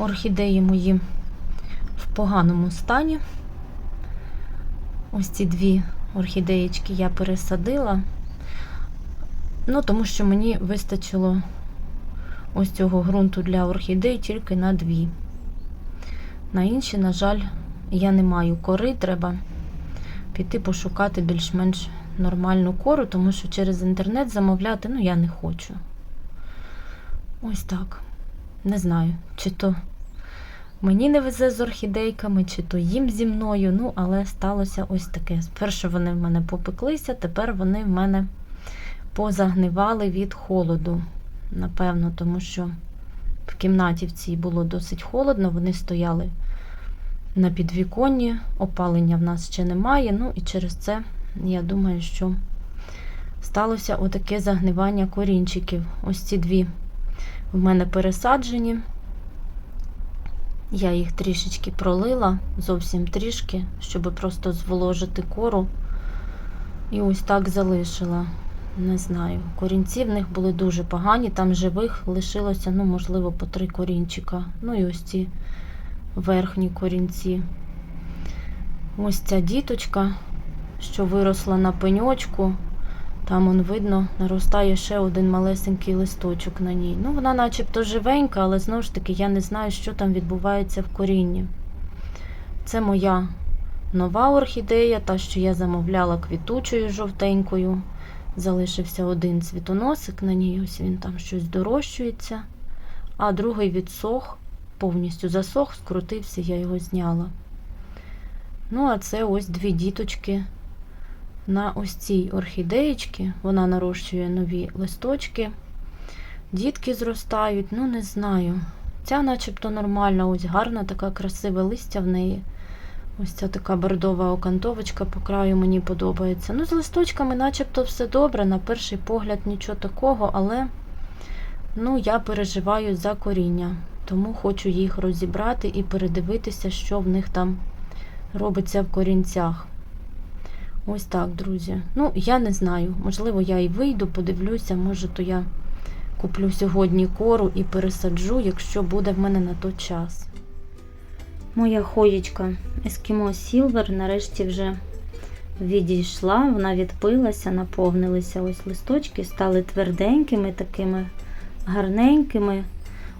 Орхідеї мої в поганому стані. Ось ці дві орхідеєчки я пересадила. Ну, тому що мені вистачило ось цього ґрунту для орхідей тільки на дві. На інші, на жаль, я не маю кори, треба піти пошукати більш-менш нормальну кору, тому що через інтернет замовляти ну, я не хочу. Ось так. Не знаю, чи то мені не везе з орхідейками, чи то їм зі мною. Ну, але сталося ось таке. Спершу вони в мене попеклися, тепер вони в мене позагнивали від холоду. Напевно, тому що в кімнаті в цій було досить холодно, вони стояли на підвіконні, опалення в нас ще немає. Ну і через це, я думаю, що сталося отаке загнивання корінчиків. Ось ці дві в мене пересаджені. Я їх трішечки пролила, зовсім трішки, щоб просто зволожити кору. І ось так залишила. Не знаю. Корінці в них були дуже погані, там живих лишилося, ну, можливо, по три корінчика. Ну і ось ці верхні корінці. Ось ця діточка, що виросла на пеньочку. Там он видно, наростає ще один малесенький листочок на ній. Ну, вона начебто живенька, але знову ж таки я не знаю, що там відбувається в корінні. Це моя нова орхідея, та, що я замовляла квітучою жовтенькою. Залишився один цвітоносик на ній, ось він там щось дорощується, а другий відсох, повністю засох, скрутився, я його зняла. Ну, а це ось дві діточки на ось цій орхідеєчці. Вона нарощує нові листочки. Дітки зростають, ну не знаю. Ця начебто нормальна, ось гарна, така красиве листя в неї. Ось ця така бордова окантовочка по краю мені подобається. Ну, з листочками начебто все добре, на перший погляд нічого такого, але ну, я переживаю за коріння, тому хочу їх розібрати і передивитися, що в них там робиться в корінцях. Ось так, друзі. Ну, я не знаю. Можливо, я і вийду, подивлюся, може, то я куплю сьогодні кору і пересаджу, якщо буде в мене на той час. Моя хоєчка Ескімо Сілвер нарешті вже відійшла, вона відпилася, наповнилися ось листочки, стали тверденькими, такими гарненькими.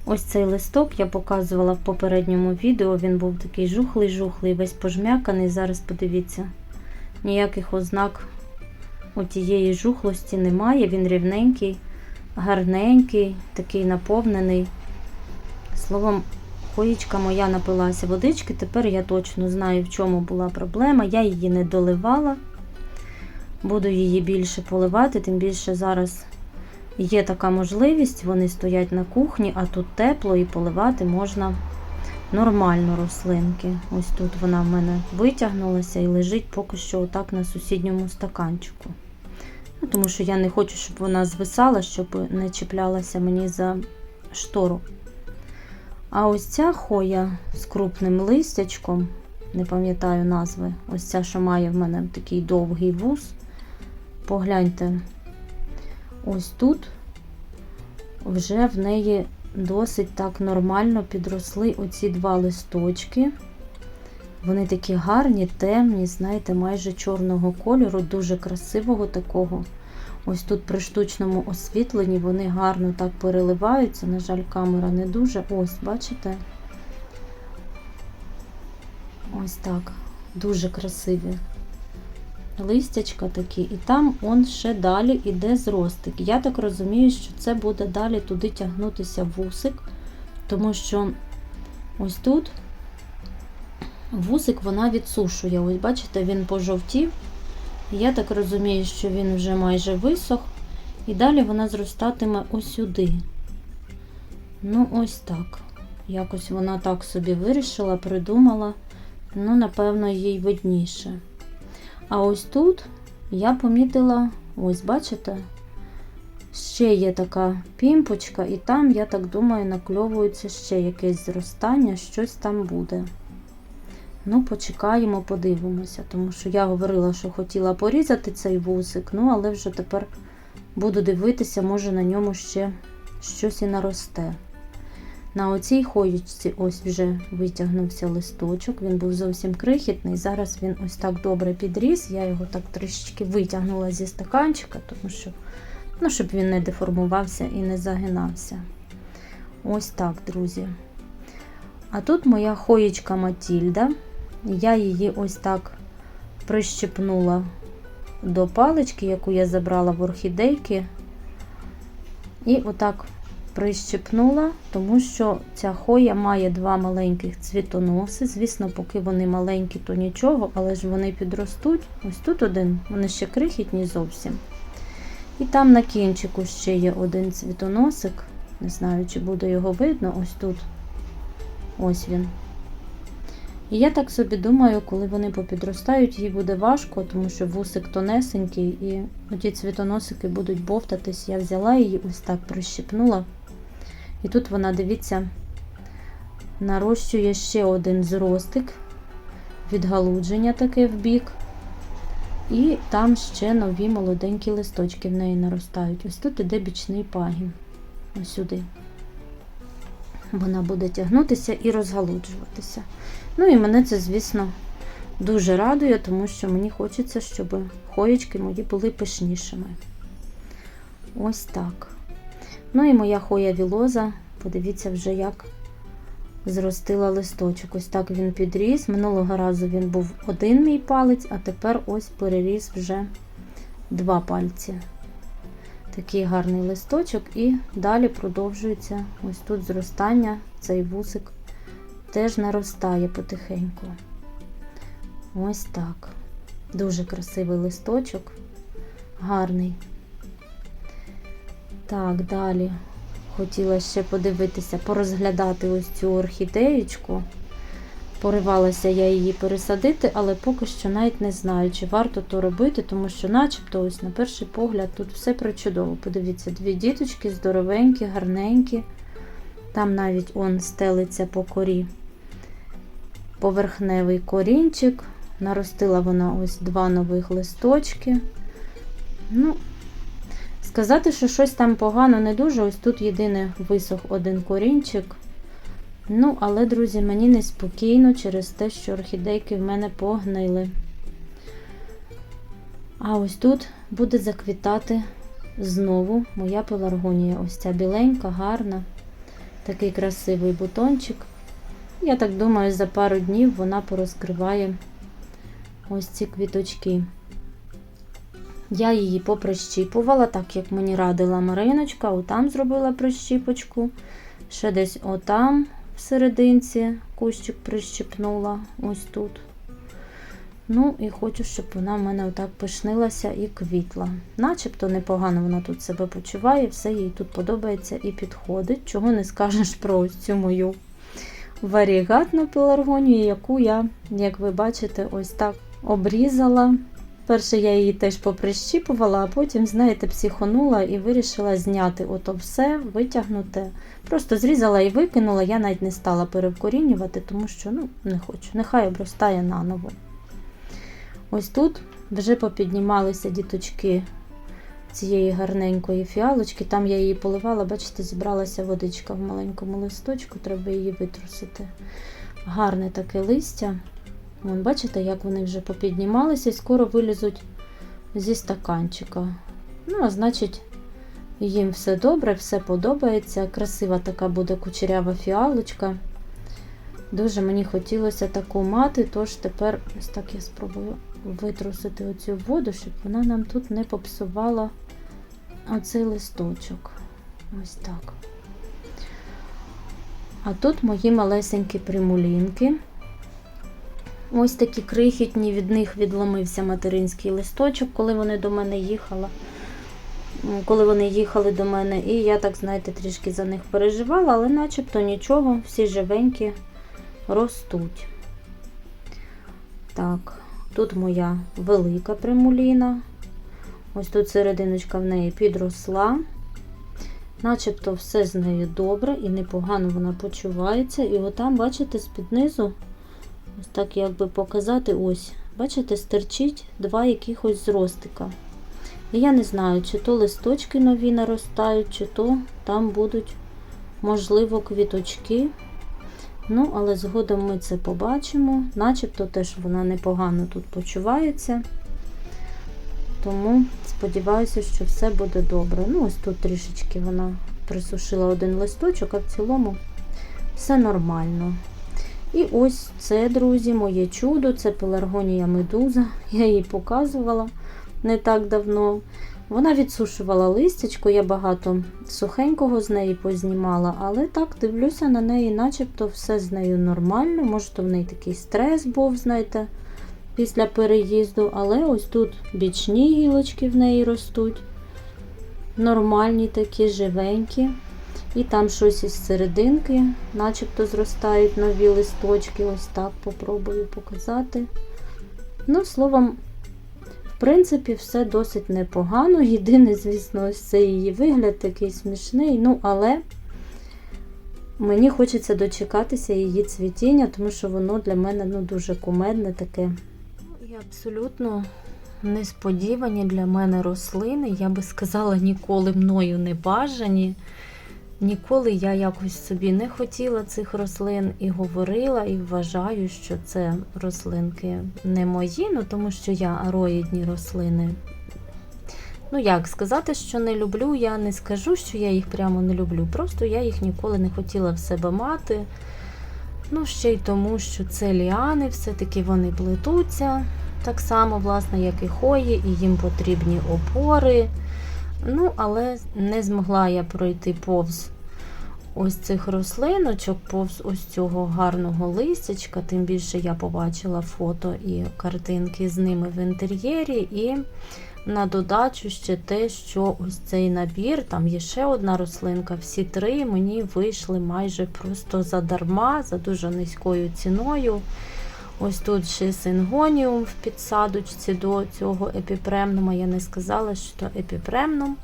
Ось цей листок я показувала в попередньому відео, він був такий жухлий-жухлий, весь пожмяканий. Зараз подивіться, ніяких ознак тієї жухлості немає. Він рівненький, гарненький, такий наповнений. Словом, Коїчка моя напилася водички, тепер я точно знаю, в чому була проблема. Я її не доливала, буду її більше поливати, тим більше зараз є така можливість, вони стоять на кухні, а тут тепло і поливати можна нормально рослинки. Ось тут вона в мене витягнулася і лежить поки що отак на сусідньому стаканчику. Ну, Тому що я не хочу, щоб вона звисала, щоб не чіплялася мені за штору. А ось ця хоя з крупним листячком, не пам'ятаю назви, ось ця, що має в мене такий довгий вуз. Погляньте, ось тут вже в неї досить так нормально підросли оці два листочки. Вони такі гарні, темні, знаєте, майже чорного кольору, дуже красивого такого. Ось тут при штучному освітленні вони гарно так переливаються. На жаль, камера не дуже. Ось, бачите? Ось так. Дуже красиві листячка такі. І там он ще далі іде зростик. Я так розумію, що це буде далі туди тягнутися вусик, тому що ось тут вусик вона відсушує. Ось, бачите, він пожовтів. Я так розумію, що він вже майже висох, і далі вона зростатиме ось сюди. Ну, ось так. Якось вона так собі вирішила, придумала. Ну, напевно, їй видніше. А ось тут я помітила, ось, бачите, Ще є така пімпочка, і там, я так думаю, накльовується ще якесь зростання, щось там буде. Ну, почекаємо, подивимося, тому що я говорила, що хотіла порізати цей вусик, ну, але вже тепер буду дивитися, може на ньому ще щось і наросте. На оцій хоєчці ось вже витягнувся листочок, він був зовсім крихітний. Зараз він ось так добре підріс. Я його так трішечки витягнула зі стаканчика, тому що, ну, щоб він не деформувався і не загинався. Ось так, друзі. А тут моя хоєчка Матільда. Я її ось так прищепнула до палички, яку я забрала в орхідейки. І отак прищепнула, тому що ця хоя має два маленьких цвітоноси. Звісно, поки вони маленькі, то нічого, але ж вони підростуть. Ось тут один, вони ще крихітні зовсім. І там на кінчику ще є один цвітоносик. Не знаю, чи буде його видно. Ось тут. Ось він. І я так собі думаю, коли вони попідростають, їй буде важко, тому що вусик тонесенький, і ті цвітоносики будуть бовтатись. Я взяла її ось так прищипнула. І тут вона, дивіться, нарощує ще один зростик, відгалудження таке в бік. І там ще нові молоденькі листочки в неї наростають. Ось тут іде бічний пагін. Ось сюди. Вона буде тягнутися і розгалуджуватися. Ну і мене це, звісно, дуже радує, тому що мені хочеться, щоб хоєчки мої були пишнішими. Ось так. Ну і моя хоя вілоза, подивіться вже, як зростила листочок. Ось так він підріс. Минулого разу він був один мій палець, а тепер ось переріс вже два пальці. Такий гарний листочок, і далі продовжується ось тут зростання, цей вусик теж наростає потихеньку. Ось так. Дуже красивий листочок, гарний. Так, далі хотіла ще подивитися, порозглядати ось цю орхідеєчку. Поривалася я її пересадити, але поки що навіть не знаю, чи варто то робити, тому що, начебто, ось на перший погляд, тут все причудово. Подивіться, дві діточки здоровенькі, гарненькі. Там навіть он стелиться по корі поверхневий корінчик. Наростила вона ось два нових листочки. Ну, сказати, що щось там погано не дуже. Ось тут єдине висох один корінчик. Ну, але, друзі, мені неспокійно через те, що орхідейки в мене погнили. А ось тут буде заквітати знову моя пеларгонія. Ось ця біленька, гарна, такий красивий бутончик. Я так думаю, за пару днів вона порозкриває ось ці квіточки. Я її поприщіпувала, так як мені радила Мариночка, отам зробила прищіпочку. Ще десь отам в кущик прищипнула, ось тут. Ну, і хочу, щоб вона в мене отак пишнилася і квітла. Начебто непогано вона тут себе почуває, все їй тут подобається і підходить. Чого не скажеш про ось цю мою варігатну пеларгонію, яку я, як ви бачите, ось так обрізала. Перше я її теж поприщіпувала, а потім, знаєте, психонула і вирішила зняти ото все, витягнути. Просто зрізала і викинула, я навіть не стала перевкорінювати, тому що ну, не хочу. Нехай обростає наново. Ось тут вже попіднімалися діточки цієї гарненької фіалочки. Там я її поливала, бачите, зібралася водичка в маленькому листочку, треба її витрусити. Гарне таке листя. Вон, бачите, як вони вже попіднімалися і скоро вилізуть зі стаканчика. Ну, а значить, їм все добре, все подобається. Красива така буде кучерява фіалочка. Дуже мені хотілося таку мати, тож тепер ось так я спробую витрусити оцю воду, щоб вона нам тут не попсувала оцей листочок. Ось так. А тут мої малесенькі примулінки. Ось такі крихітні, від них відломився материнський листочок, коли вони до мене їхали. Коли вони їхали до мене, і я так, знаєте, трішки за них переживала, але начебто нічого, всі живенькі ростуть. Так, тут моя велика примуліна. Ось тут серединочка в неї підросла. Начебто все з нею добре і непогано вона почувається. І отам, бачите, з-під низу, ось так якби показати, ось, бачите, стерчить два якихось зростика. І я не знаю, чи то листочки нові наростають, чи то там будуть, можливо, квіточки. Ну, але згодом ми це побачимо. Начебто теж вона непогано тут почувається. Тому сподіваюся, що все буде добре. Ну, ось тут трішечки вона присушила один листочок, а в цілому все нормально. І ось це, друзі, моє чудо, це пеларгонія медуза. Я її показувала не так давно. Вона відсушувала листячко, я багато сухенького з неї познімала, але так дивлюся на неї, начебто все з нею нормально. Може, то в неї такий стрес був, знаєте, після переїзду, але ось тут бічні гілочки в неї ростуть. Нормальні такі, живенькі. І там щось із серединки, начебто зростають нові листочки. Ось так попробую показати. Ну, словом, принципі, все досить непогано. Єдине, звісно, ось це її вигляд такий смішний. Ну, але мені хочеться дочекатися її цвітіння, тому що воно для мене ну, дуже кумедне таке. І абсолютно несподівані для мене рослини. Я би сказала, ніколи мною не бажані. Ніколи я якось собі не хотіла цих рослин і говорила, і вважаю, що це рослинки не мої, ну тому що я ароїдні рослини. Ну, як сказати, що не люблю, я не скажу, що я їх прямо не люблю. Просто я їх ніколи не хотіла в себе мати. Ну, ще й тому, що це ліани, все-таки вони плетуться. Так само, власне, як і хої, і їм потрібні опори. Ну, але не змогла я пройти повз ось цих рослиночок, повз ось цього гарного листячка. Тим більше я побачила фото і картинки з ними в інтер'єрі. І на додачу ще те, що ось цей набір, там є ще одна рослинка, всі три мені вийшли майже просто задарма, за дуже низькою ціною. Ось тут ще сингоніум в підсадочці до цього епіпремнума. Я не сказала, що це епіпремнум.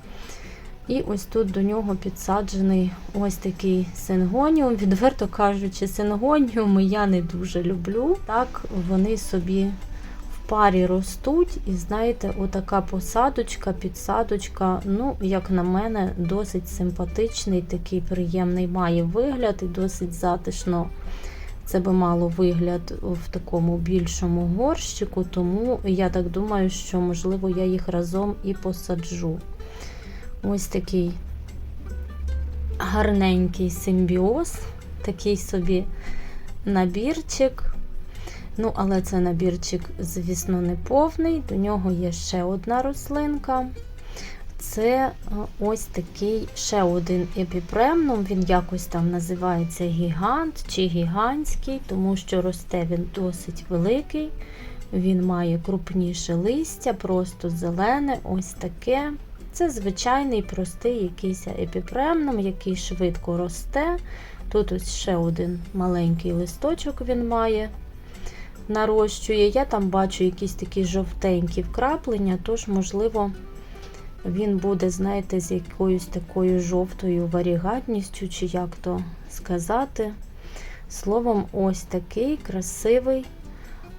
І ось тут до нього підсаджений ось такий сингоніум. Відверто кажучи, сингоніуми я не дуже люблю. Так, вони собі в парі ростуть. І знаєте, отака посадочка, підсадочка, ну, як на мене, досить симпатичний, такий приємний має вигляд і досить затишно. Це би мало вигляд в такому більшому горщику, тому я так думаю, що, можливо, я їх разом і посаджу. Ось такий гарненький симбіоз, такий собі набірчик. Ну, але це набірчик, звісно, не повний. До нього є ще одна рослинка. Це ось такий ще один епіпремнум, він якось там називається гігант чи гігантський, тому що росте він досить великий. Він має крупніше листя, просто зелене, ось таке. Це звичайний простий якийсь епіпремнум, який швидко росте. Тут ось ще один маленький листочок він має, нарощує. Я там бачу якісь такі жовтенькі вкраплення, тож, можливо, він буде, знаєте, з якоюсь такою жовтою варігатністю, чи як то сказати. Словом, ось такий красивий,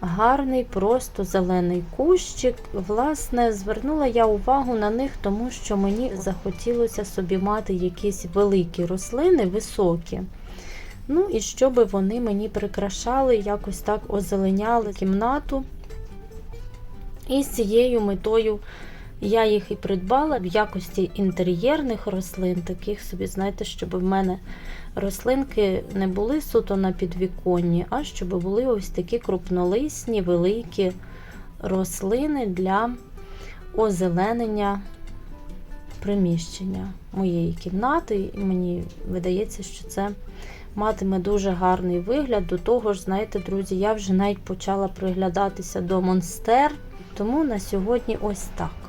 гарний, просто зелений кущик. Власне, звернула я увагу на них, тому що мені захотілося собі мати якісь великі рослини, високі. Ну, і щоб вони мені прикрашали, якось так озеленяли кімнату. І з цією метою. Я їх і придбала в якості інтер'єрних рослин, таких собі, знаєте, щоб в мене рослинки не були суто на підвіконні, а щоб були ось такі крупнолисні, великі рослини для озеленення приміщення моєї кімнати. І мені видається, що це матиме дуже гарний вигляд. До того ж, знаєте, друзі, я вже навіть почала приглядатися до монстер. Тому на сьогодні ось так.